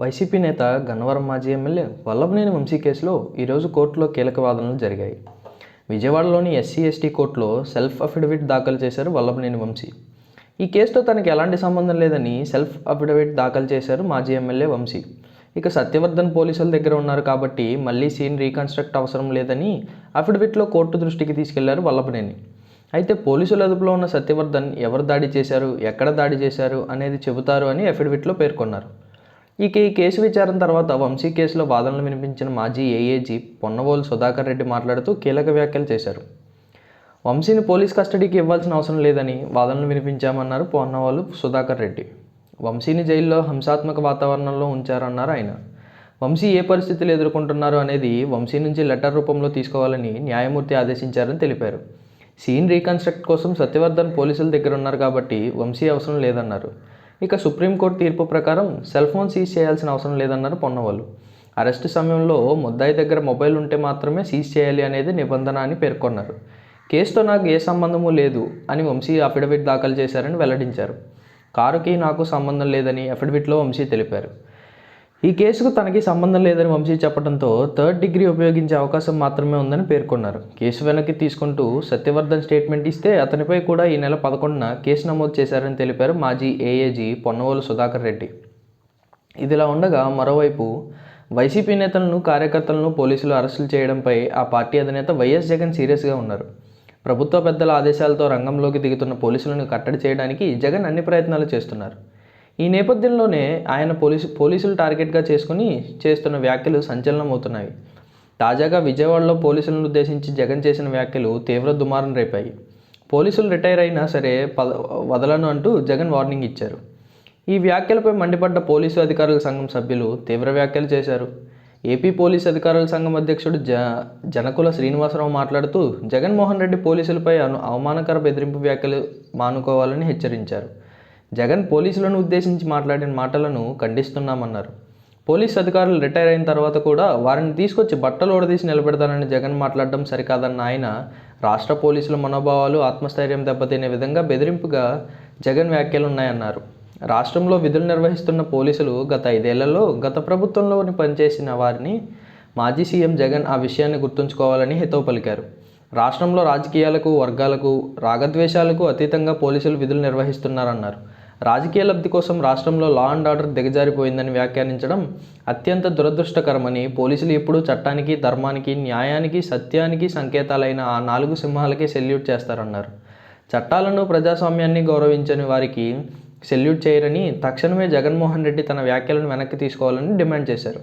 YCP నేత గన్నవరం మాజీ MLA Vallabhaneni Vamsi కేసులో ఈరోజు కోర్టులో కీలక వాదనలు జరిగాయి. విజయవాడలోని ఎస్సీ ఎస్టీ కోర్టులో సెల్ఫ్ అఫిడవిట్ దాఖలు చేశారు వల్లభనేని వంశీ. ఈ కేసుతో తనకి ఎలాంటి సంబంధం లేదని సెల్ఫ్ అఫిడవిట్ దాఖలు చేశారు మాజీ ఎమ్మెల్యే వంశీ. ఇక సత్యవర్ధన్ పోలీసుల దగ్గర ఉన్నారు కాబట్టి మళ్ళీ సీన్ రీకన్స్ట్రక్ట్ అవసరం లేదని అఫిడవిట్లో కోర్టు దృష్టికి తీసుకెళ్ళారు వల్లభనేని. అయితే పోలీసుల అదుపులో ఉన్న సత్యవర్ధన్ ఎవరు దాడి చేశారు ఎక్కడ దాడి చేశారు అనేది చెబుతారు అని అఫిడవిట్లో పేర్కొన్నారు. ఈ కేసు విచారణ తర్వాత వంశీ కేసులో వాదనలు వినిపించిన మాజీ ఏఏజీ పొన్నవోలు సుధాకర్ రెడ్డి మాట్లాడుతూ కీలక వ్యాఖ్యలు చేశారు. వంశీని పోలీస్ కస్టడీకి ఇవ్వాల్సిన అవసరం లేదని వాదనలు వినిపించామన్నారు పొన్నవోలు సుధాకర్ రెడ్డి. వంశీని జైల్లో హింసాత్మక వాతావరణంలో ఉంచారన్నారు ఆయన. వంశీ ఏ పరిస్థితులు ఎదుర్కొంటున్నారు అనేది వంశీ నుంచి లెటర్ రూపంలో తీసుకోవాలని న్యాయమూర్తి ఆదేశించారని తెలిపారు. సీన్ రీకన్స్ట్రక్ట్ కోసం సత్యవర్ధన్ పోలీసుల దగ్గర ఉన్నారు కాబట్టి వంశీ అవసరం లేదన్నారు. ఇక సుప్రీంకోర్టు తీర్పు ప్రకారం సెల్ ఫోన్ సీజ్ చేయాల్సిన అవసరం లేదన్నారు పొన్నవాళ్ళు. అరెస్టు సమయంలో ముద్దాయి దగ్గర మొబైల్ ఉంటే మాత్రమే సీజ్ చేయాలి అనేది నిబంధన అని పేర్కొన్నారు. కేసుతో నాకు ఏ సంబంధము లేదు అని వంశీ అఫిడవిట్ దాఖలు చేశారని వెల్లడించారు. కారుకి నాకు సంబంధం లేదని అఫిడవిట్లో వంశీ తెలిపారు. ఈ కేసుకు తనకి సంబంధం లేదని వంశీ చెప్పడంతో థర్డ్ డిగ్రీ ఉపయోగించే అవకాశం మాత్రమే ఉందని పేర్కొన్నారు. కేసు వెనక్కి తీసుకుంటూ సత్యవర్ధన్ స్టేట్మెంట్ ఇస్తే అతనిపై కూడా ఈ నెల పదకొండున కేసు నమోదు చేశారని తెలిపారు మాజీ ఏఏజీ పొన్నవోలు సుధాకర్ రెడ్డి. ఇదిలా ఉండగా మరోవైపు వైసీపీ నేతలను కార్యకర్తలను పోలీసులు అరెస్టులు చేయడంపై ఆ పార్టీ అధినేత వైఎస్ జగన్ సీరియస్గా ఉన్నారు. ప్రభుత్వ పెద్దల ఆదేశాలతో రంగంలోకి దిగుతున్న పోలీసులను కట్టడి చేయడానికి జగన్ అన్ని ప్రయత్నాలు చేస్తున్నారు. ఈ నేపథ్యంలోనే ఆయన పోలీసు పోలీసులు టార్గెట్గా చేసుకుని చేస్తున్న వ్యాఖ్యలు సంచలనం అవుతున్నాయి తాజాగా విజయవాడలో పోలీసులను ఉద్దేశించి జగన్ చేసిన వ్యాఖ్యలు తీవ్ర దుమారం రేపాయి. పోలీసులు రిటైర్ అయినా సరే పద వదలను అంటూ జగన్ వార్నింగ్ ఇచ్చారు. ఈ వ్యాఖ్యలపై మండిపడ్డ పోలీసు అధికారుల సంఘం సభ్యులు తీవ్ర వ్యాఖ్యలు చేశారు. ఏపీ పోలీసు అధికారుల సంఘం అధ్యక్షుడు జ జనకుల శ్రీనివాసరావు మాట్లాడుతూ జగన్మోహన్ రెడ్డి పోలీసులపై అను అవమానకర బెదిరింపు వ్యాఖ్యలు మానుకోవాలని హెచ్చరించారు. జగన్ పోలీసులను ఉద్దేశించి మాట్లాడిన మాటలను ఖండిస్తున్నామన్నారు. పోలీస్ అధికారులు రిటైర్ అయిన తర్వాత కూడా వారిని తీసుకొచ్చి బట్టలు ఓడదీసి నిలబెడతానని జగన్ మాట్లాడడం సరికాదన్న ఆయన రాష్ట్ర పోలీసుల మనోభావాలు ఆత్మస్థైర్యం దెబ్బతినే విధంగా బెదిరింపుగా జగన్ వ్యాఖ్యలు ఉన్నాయన్నారు. రాష్ట్రంలో విధులు నిర్వహిస్తున్న పోలీసులు గత ఐదేళ్ళలో గత ప్రభుత్వంలోని పనిచేసిన వారిని మాజీ సీఎం జగన్ ఆ విషయాన్ని గుర్తుంచుకోవాలని హితవు పలికారు. రాష్ట్రంలో రాజకీయాలకు వర్గాలకు రాగద్వేషాలకు అతీతంగా పోలీసులు విధులు నిర్వహిస్తున్నారన్నారు. రాజకీయ లబ్ధి కోసం రాష్ట్రంలో లా అండ్ ఆర్డర్ దిగజారిపోయిందని వ్యాఖ్యానించడం అత్యంత దురదృష్టకరమని పోలీసులు ఎప్పుడూ చట్టానికి ధర్మానికి న్యాయానికి సత్యానికి సంకేతాలైన ఆ నాలుగు సింహాలకే సెల్యూట్ చేస్తారన్నారు. చట్టాలను ప్రజాస్వామ్యాన్ని గౌరవించని వారికి సెల్యూట్ చేయరని తక్షణమే జగన్మోహన్ రెడ్డి తన వ్యాఖ్యలను వెనక్కి తీసుకోవాలని డిమాండ్ చేశారు.